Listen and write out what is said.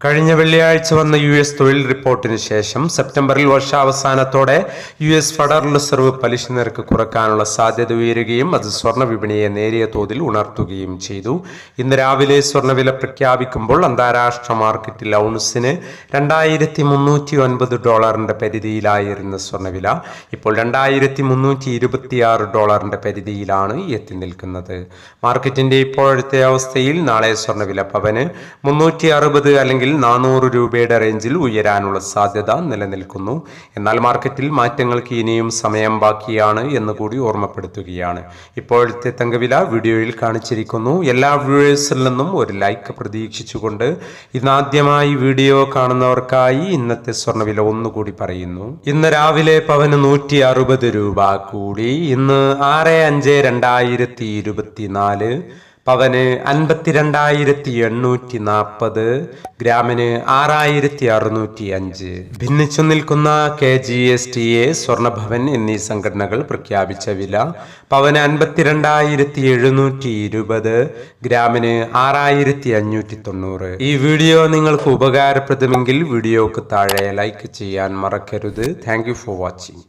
കഴിഞ്ഞ വെള്ളിയാഴ്ച വന്ന യു എസ് തൊഴിൽ റിപ്പോർട്ടിന് ശേഷം സെപ്റ്റംബറിൽ വർഷാവസാനത്തോടെ യു എസ് ഫെഡറൽ റിസർവ് പലിശ നിരക്ക് കുറക്കാനുള്ള സാധ്യത ഉയരുകയും അത് സ്വർണ വിപണിയെ നേരിയ തോതിൽ ഉണർത്തുകയും ചെയ്തു. ഇന്ന് രാവിലെ സ്വർണവില പ്രഖ്യാപിക്കുമ്പോൾ അന്താരാഷ്ട്ര മാർക്കറ്റിൽ ഔൺസിന് രണ്ടായിരത്തി മുന്നൂറ്റി ഒൻപത് ഡോളറിന്റെ പരിധിയിലായിരുന്ന സ്വർണവില ഇപ്പോൾ രണ്ടായിരത്തി മുന്നൂറ്റി ഇരുപത്തിയാറ് ഡോളറിന്റെ പരിധിയിലാണ് എത്തി നിൽക്കുന്നത്. മാർക്കറ്റിന്റെ ഇപ്പോഴത്തെ അവസ്ഥയിൽ നാളെ സ്വർണവില പവന് മുന്നൂറ്റി അറുപത് അല്ലെങ്കിൽ നാനൂറ് രൂപയുടെ റേഞ്ചിൽ ഉയരാനുള്ള സാധ്യത നിലനിൽക്കുന്നു. എന്നാൽ മാർക്കറ്റിൽ മാറ്റങ്ങൾക്ക് ഇനിയും സമയം ബാക്കിയാണ് എന്ന് കൂടി ഓർമ്മപ്പെടുത്തുകയാണ്. ഇപ്പോഴത്തെ തങ്കവില വീഡിയോയിൽ കാണിച്ചിരിക്കുന്നു. എല്ലാ വ്യൂവേഴ്സിൽ നിന്നും ഒരു ലൈക്ക് പ്രതീക്ഷിച്ചുകൊണ്ട് ഇന്നാദ്യമായി വീഡിയോ കാണുന്നവർക്കായി ഇന്നത്തെ സ്വർണവില ഒന്നുകൂടി പറയുന്നു. ഇന്ന് രാവിലെ പവന് നൂറ്റി അറുപത് രൂപ കൂടി. ഇന്ന് ആറ് അഞ്ച് രണ്ടായിരത്തി ഇരുപത്തിനാല്. പവന് അൻപത്തിരണ്ടായിരത്തി എണ്ണൂറ്റി നാൽപ്പത് ഗ്രാമിന് ആറായിരത്തി അറുന്നൂറ്റി അഞ്ച് ഭിന്നിച്ചു നിൽക്കുന്ന K G S T A Swarnabhavan എന്നീ സംഘടനകൾ പ്രഖ്യാപിച്ച വില പവന് അൻപത്തിരണ്ടായിരത്തി എഴുന്നൂറ്റി ഇരുപത് ഗ്രാമിന് ആറായിരത്തി അഞ്ഞൂറ്റി തൊണ്ണൂറ് ഈ വീഡിയോ നിങ്ങൾക്ക് ഉപകാരപ്രദമെങ്കിൽ വീഡിയോക്ക് താഴെ ലൈക്ക് ചെയ്യാൻ മറക്കരുത്. Thank for watching.